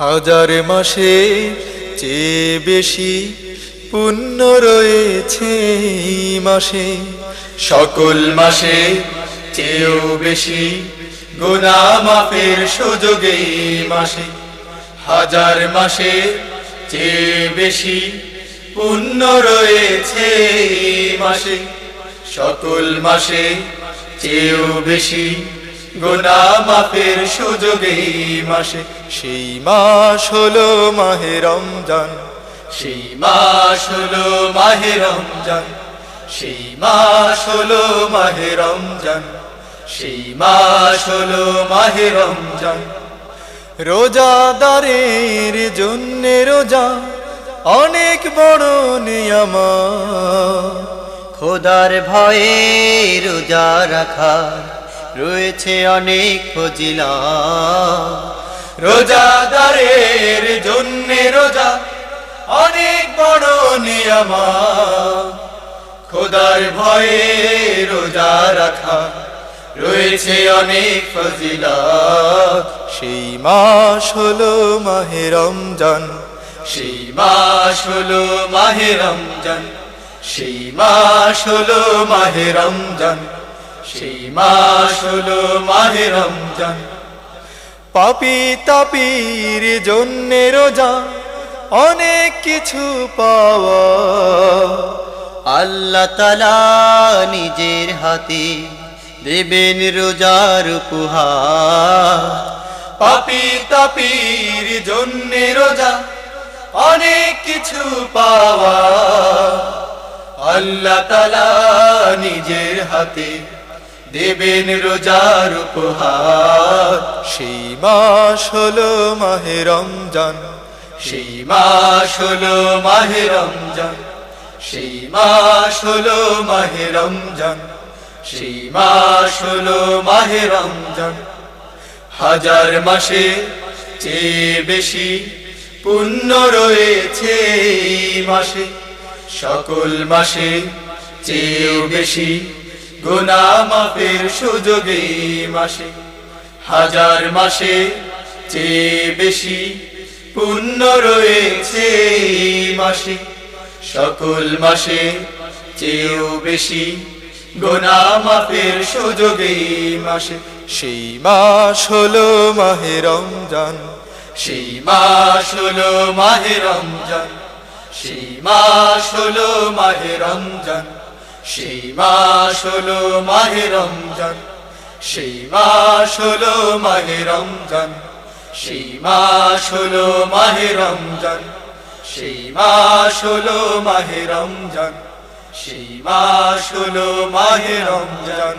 হাজার মাসে চেয়ে বেশি পুণ্য রয়েছে মাসে। সকল মাসে চেয়েও বেশি গুনা মাফের সুযোগ মাসে। হাজার মাসে চেয়ে বেশি পুণ্য রয়েছে মাসে। সকল মাসে চেয়েও বেশি গোনা মাফের সুযোগ এই মাসে। সেই মাস হলো মাহে রমজান। সেই মাস হলো মাহে রমজান। সেই মাস হলো মাহে রমজান। সেই মাস হলো মাহে রমজান। রোজাদারের জন্য রোজা অনেক বড় নিয়ম। খোদার ভয়ে রোজা রাখা। রয়েছে অনেক ফজিলা। রোজাদারের জন্য রোজা অনেক বড় নিয়ামা। খোদার ভয়ে রোজা রাখা রয়েছে অনেক ফজিলা। সেই মাস হলো মাহে রমজান। সেই মাস হলো মাহে রমজান। সেই মাস হলো মাহে রমজান। সেই মাস হলো মাহে রমজান। পাপি তাপির জন্যে রোজা, অনেক কিছু পাওয়া। আল্লাহ তালা নিজের হাতে দেবেন রোজার উপহার। পাপি তাপির জন্যে রোজা, অনেক কিছু পাওয়া। আল্লাহ তালা নিজের হাতে দেবেন রোজার উপহার। সেই মাস হলো মাহে রমজান। সেই মাস হলো মাহে রমজান। সেই মাস হলো মাহে রমজান। সেই মাস হলো মাহে রমজান। হাজার মাসে চেয়ে বেশি পুণ্য রয়েছে মাসে। সকল মাসে চেয়েও বেশি গোনা মাপের সুযোগ মাসে, হাজার মাসে চেয়ে বেশি পুণ্য রয়েছে মাসে, সকল মাসে চেয়েও বেশি গোনা মাফের সুযোগ মাসে। সেই মাস হলো মাহে রমজান, সেই মাস হলো মাহে রমজান, সেই মাস হলো মাহে রমজান। সেই মাস মাহে রমজান, সেই মাস মাহে রমজান, সেই মাস হলো মাহে রমজান, সেই মাস মাহে রমজান, সেই মাস মাহে রমজান।